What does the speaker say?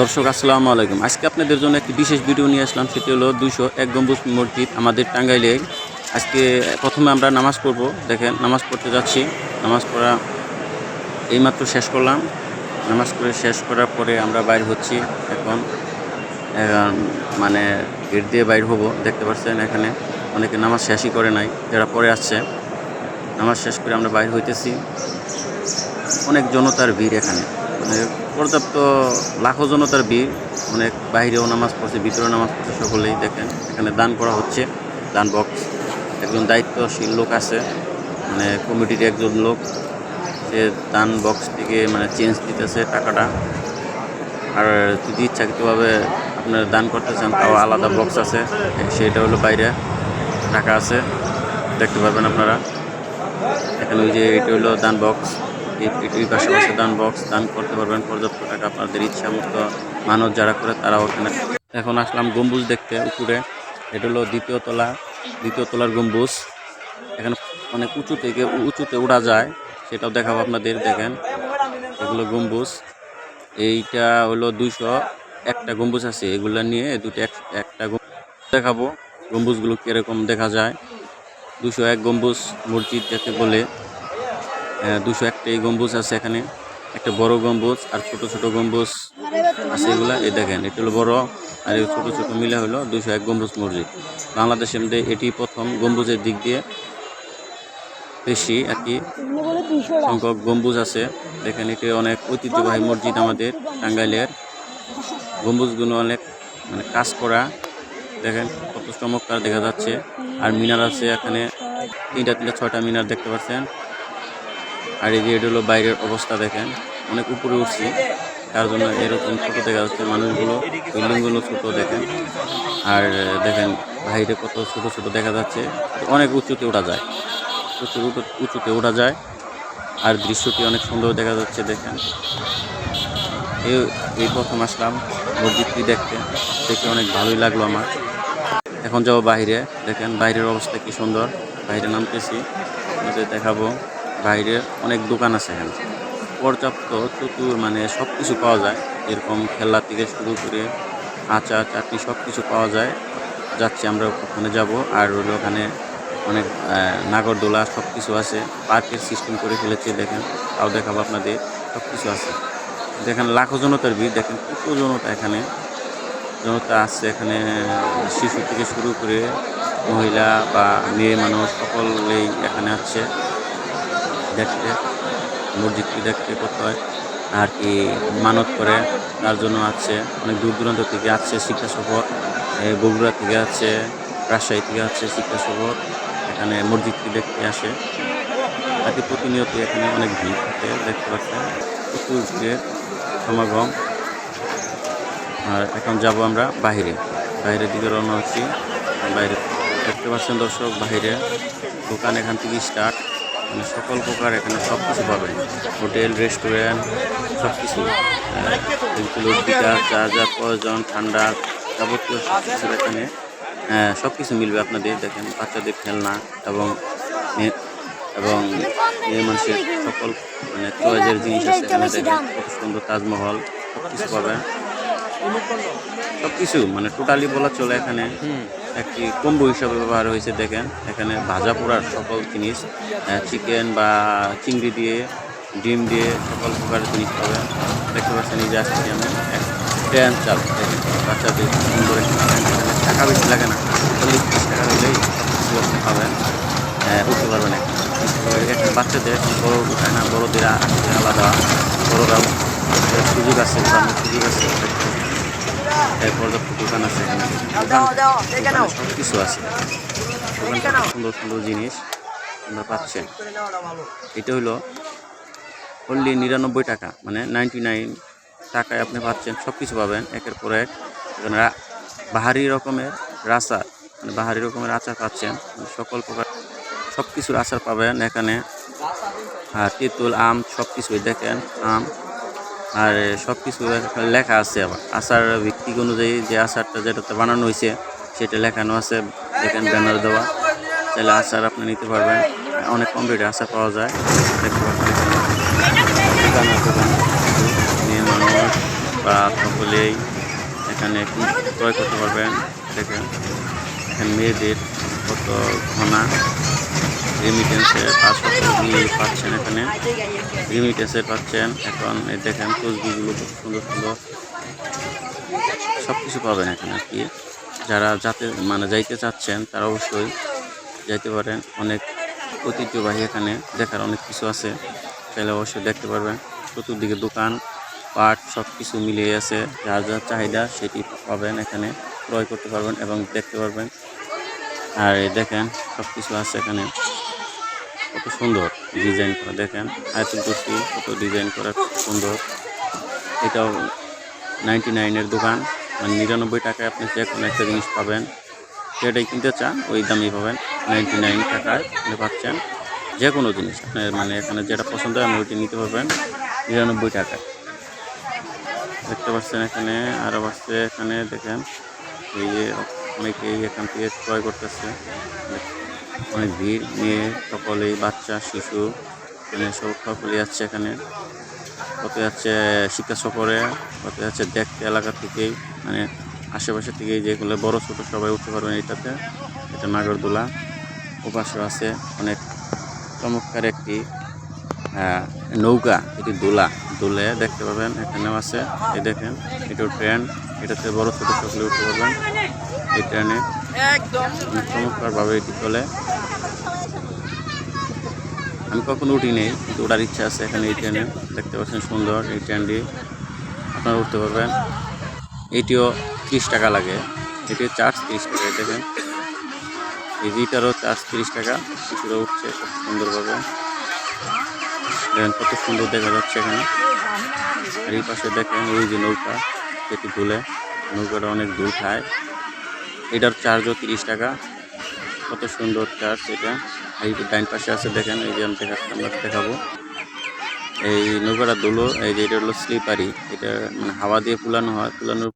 দর্শক, আসসালামু আলাইকুম। আজকে আপনাদের জন্য একটি বিশেষ ভিডিও নিয়ে আসলাম, সেটি হলো দুইশো এক গম্বুজ মসজিদ আমাদের টাঙ্গাইলে। আজকে প্রথমে আমরা নামাজ পড়ব। দেখেন, নামাজ পড়তে যাচ্ছি। নামাজ পড়া এইমাত্র শেষ করলাম। নামাজ পড়ে শেষ করার পরে আমরা বাইর হচ্ছি এখন। মানে গেট দিয়ে বাইর হব, দেখতে পাচ্ছেন এখানে অনেকে নামাজ শেষই করে নাই, যারা পরে আসছে। নামাজ শেষ করে আমরা বাইর হইতেছি। অনেক জনতার ভিড় এখানে। পর্যাপ্ত লাখো জনতার ভিড়, অনেক বাইরেও নামাজ পড়ছে ভিতরে নামাজ পড়ছে, সকলেই দেখেন, এখানে দান করা হচ্ছে, দান বক্স একজন দায়িত্বশীল লোক আছে মানে কমিটির একজন লোক, সে দান বক্স থেকে মানে চেঞ্জ দিতেছে টাকাটা, আর যদি ইচ্ছাকৃতভাবে আপনার দান করতে চান, তাও আলাদা বক্স আছে সেটা হলো বাইরে, টাকা আছে, দেখতে পাবেন আপনারা, এখানে ওই যে এটা হলো দান বক্স এই পাশাপাশি দান বক্স দান করতে পারবেন, পর্যাপ্ত টাকা আপনাদের ইচ্ছা মতো মানুষ যারা করে তারা ওখানে এখন আসলাম গম্বুজ দেখতে উপরে। এটা হলো দ্বিতীয় তলা, দ্বিতীয় তলার গম্বুজ। এখানে অনেক উঁচু থেকে উঁচুতে উড়া যায়, সেটাও দেখাবো আপনাদের, দেখেন। এগুলো গম্বুজ। এইটা হলো দুইশো একটা গম্বুজ আছে, এগুলো নিয়ে দুটো এক, একটা দেখাবো। গম্বুজগুলো কীরকম দেখা যায়। দুশো এক গম্বুজ মসজিদ যাকে বলে। দুশো একটাই গম্বুজ আছে এখানে। একটা বড় গম্বুজ আর ছোট ছোট গম্বুজ আছে এগুলা। এই দেখেন, এটা হলো বড় আর এই ছোট ছোট মিলে হলো দুশো এক গম্বুজ মসজিদ। বাংলাদেশের মধ্যে এটি প্রথম গম্বুজের দিক দিয়ে বেশি আর কি সংখ্যক গম্বুজ আছে। দেখেন, এটি অনেক ঐতিহ্যবাহী মসজিদ আমাদের টাঙ্গাইলের। গম্বুজগুলো অনেক মানে কাজ করা। দেখেন, কত চমৎকার দেখা যাচ্ছে। আর মিনার আছে এখানে। তিনটা তিনটা ছয়টা মিনার দেখতে পাচ্ছেন। আর এই যে এটা হলো বাইরের অবস্থা দেখেন, অনেক উপরে উঠছি। তার জন্য এরকম ছোট দেখা যাচ্ছে মানুষগুলো, বিল্ডিংগুলো ছোট দেখেন। আর দেখেন বাইরে কত ছোট ছোট দেখা যাচ্ছে, অনেক উঁচুতে ওঠা যায়। প্রচুর উঁচু- উঁচুতে ওঠা যায়। আর দৃশ্যটি অনেক সুন্দর দেখা যাচ্ছে দেখেন। এই প্রথম আসলাম মসজিদটি দেখতে। দেখে অনেক ভালোই লাগল আমার। এখন যাব বাইরে। দেখেন বাইরের অবস্থা কি সুন্দর। বাইরে নামতেছি দেখাবো। বাইরে অনেক দোকান আছে এখানে। পর্যাপ্ত চতুর মানে সব কিছু পাওয়া যায়। এরকম খেলনা থেকে শুরু করে আচার চাটনি সব কিছু পাওয়া যায়। যাচ্ছি আমরা ওখানে যাব। আর হলো ওখানে অনেক নাগরদোলা সব কিছু আছে। পার্কের সিস্টেম করে ফেলেছে, দেখেন। তাও দেখাবো আপনাদের সব কিছু আছে। দেখেন, লাখো জনতার ভিড়। দেখেন, কত জনতা এখানে। জনতা আসছে এখানে, শিশু থেকে শুরু করে মহিলা বা মেয়ে মানুষ সকলেই এখানে আসছে। দেখতে মসজিদটি দেখতে কত হয়। আর কি মানত করে, তার জন্য আছে, অনেক দূর দূরান্ত থেকে আসছে শিক্ষা সফর বগুড়া থেকে আছে, রাজশাহী থেকে আছে শিক্ষা সফর। এখানে মসজিদটি দেখতে আসে। কি প্রতিনিয়ত এখানে অনেক ভিড় থাকে, দেখতে পাচ্ছেন প্রচুর ভিড়ের সমাগম। আর এখন যাব আমরা বাইরে বাইরের দিকে রওনা হচ্ছি। বাইরে দেখতে পাচ্ছেন দর্শক বাইরে দোকান এখান থেকে স্টার্ট মানে সকল প্রকার এখানে সব কিছু পাবেন। হোটেল, রেস্টুরেন্ট, সব কিছু। গিটার যা যা প্রয়োজন, ঠান্ডা যাবতীয় সব কিছু এখানে। সব কিছু মিলবে আপনাদের। দেখেন, বাচ্চাদের খেলনা এবং এবং মেয়ে মানুষের সকল মানে চয়েজের জিনিস আছে এখানে। দেখেন, কত সুন্দর তাজমহল, সব কিছু পাবেন। সব কিছু মানে টোটালি বলা চলে এখানে। একটি কম্বো হিসাবে ব্যবহার হয়েছে, দেখেন। এখানে ভাজা পোড়ার সকল জিনিস চিকেন বা চিংড়ি দিয়ে, ডিম দিয়ে সকল প্রকার জিনিস পাবেন দেখতে পাচ্ছেন এই যে আসছি আমি ট্রেন চাল বাচ্চাদের সুন্দর টাকা বেশি লাগে না, চল্লিশ টাকা দিলেই পাবেন। উঠতে পারবেন এখানে বাচ্চাদের বড় উঠায় না বড়দের আলাদা, বড়রাও সুযোগ আছে সুযোগ আছে। পর্যাপ্ত দোকান আছে এখানে সব কিছু আছে। সুন্দর সুন্দর জিনিস আমরা পাচ্ছেন। এটা হলো অনলি নিরানব্বই টাকা মানে নাইনটি নাইন টাকায় আপনি পাচ্ছেন সব কিছু পাবেন একের পর এক। এখানে বাহারি রকমের রাচার মানে বাহারি রকমের আচার পাচ্ছেন। সকল প্রকার সব কিছুর আচার পাবেন এখানে। আর তেঁতুল আম সব কিছুই দেখেন আম। আর সব কিছু লেখা আছে আবার আচার ভিত্তিক অনুযায়ী যে আচারটা যেটাতে বানানো হয়েছে, সেটা লেখানো আছে। দেখেন ব্যানার দেওয়া। তাহলে আচার আপনি নিতে পারবেন। অনেক কম রেটে আচার পাওয়া যায়। দেখতে পাচ্ছেন। বা সকলেই এখানে ক্রয় করতে পারবেন। দেখেন। এখানে মেয়েদের কত ঘনা। রেমিটেন্সের পাঁচ পাচ্ছেন এখানে। রিমিটেন্সের পাচ্ছেন। এখন দেখেন তসবিগুলো খুব সুন্দর সুন্দর সব কিছু পাবেন এখানে আর কি। যারা যাতে মানে যাইতে চাচ্ছেন, তারা অবশ্যই যাইতে পারেন। অনেক ঐতিহ্যবাহী এখানে দেখার অনেক কিছু আছে। তাহলে অবশ্যই দেখতে পারবেন। চতুর্দিকে দোকান, পাট সব কিছু মিলিয়ে আছে। যার যার চাহিদা, সেটি পাবেন এখানে। ক্রয় করতে পারবেন এবং দেখতে পারবেন। আর দেখেন সব কিছু আছে এখানে। কত সুন্দর ডিজাইন করা, দেখেন। আয়তুল কুর্সি কত ডিজাইন করা সুন্দর। এটাও নাইনটি নাইনের দোকান মানে নিরানব্বই টাকায় আপনি যে কোনো একটা জিনিস পাবেন। যেটাই কিনতে চান, ওই দামই পাবেন। নাইনটি নাইন টাকায় আপনি পাচ্ছেন যে কোনো জিনিস। আপনার মানে এখানে যেটা পছন্দ হয়, আপনি ওইটি নিতে পারবেন নিরানব্বই টাকায়। দেখতে পাচ্ছেন এখানে আরও পাচ্ছে এখানে, দেখেন। এই যে অনেকেই এখান থেকে ক্রয় করতেছে। অনেক ভিড়, মেয়ে সকলেই বাচ্চা, শিশু মানে সব সকলেই যাচ্ছে এখানে। কত যাচ্ছে শিক্ষা সফরে, কত যাচ্ছে দেখতে এলাকা থেকেই মানে আশেপাশে থেকে যেগুলো বড়, ছোট সবাই উঠতে পারবেন এটাতে এটা নাগরদোলা, ওপাশে আছে অনেক চমৎকার একটি নৌকা, এটি দোলা। দোলে দেখতে পাবেন, এখানেও আছে, এই দেখেন, এটাও ট্রেন, এটাতে বড়, ছোট সকলে উঠতে পারবেন। এই ট্রেনে এটি চলে। আমি কখনো উঠি নেই, কিন্তু ওঠার ইচ্ছা আছে এখানে এই ট্রেনে। দেখতে পাচ্ছেন সুন্দর এই ট্রেনটি আপনারা উঠতে পারবেন। এটিও ত্রিশ টাকা লাগে। এটির চার্জ তিরিশ টাকা দেখেন। এই জিটারও চার্জ তিরিশ টাকা। কিছুটা উঠছে খুব সুন্দরভাবে। দেখেন কত সুন্দর দেখা যাচ্ছে এখানে। আর এই পাশে দেখেন ওই যে নৌকা সেটি দুলে নৌকাটা অনেক দূর খায় এটার চার্জও তিরিশ টাকা। কত সুন্দর চার্জ এটা। এই ডাইন পাশে আছে দেখেন, এই যে আমি আমরা দেখাবো। এই নৌকাটা দুলো, এই যে এটা হলো স্লিপারি এটা মানে হাওয়া দিয়ে ফুলানো হয়। ফুলানোর